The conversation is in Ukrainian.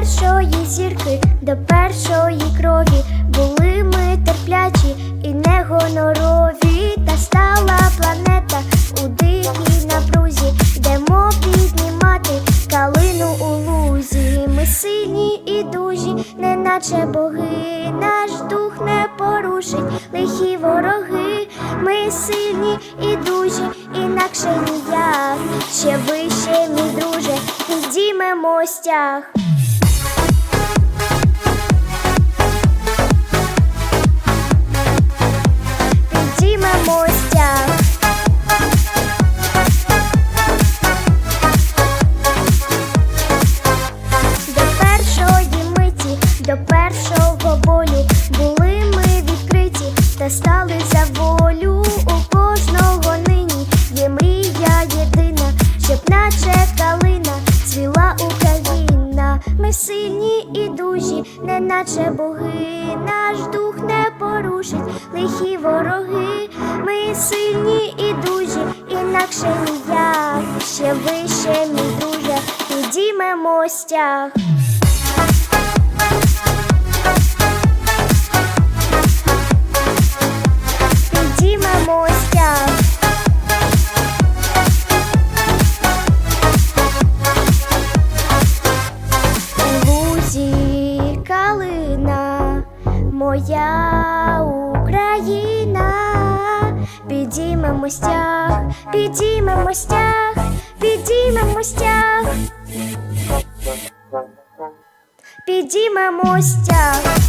першої зірки, до першої крові були ми терплячі і не гонорові, та стала планета у дикій напрузі, йдемо піднімати калину у лузі. Ми сильні і дужі, неначе боги, наш дух не порушить лихі вороги. Ми сильні і дужі, інакше ніяк. Ще вище, мій друже, підіймемо стяг. Відкриті стали за волю. У кожного нині є мрія єдина, щоб наче калина цвіла Україна. Ми сильні і дужі, неначе боги, наш дух не порушить лихі вороги. Ми сильні і дужі, інакше ніяк. Ще вище, мій друже, підіймемо стяг. Моя Україна, підіймемо стяг, підіймемо стяг, підіймемо стяг, підіймемо стяг.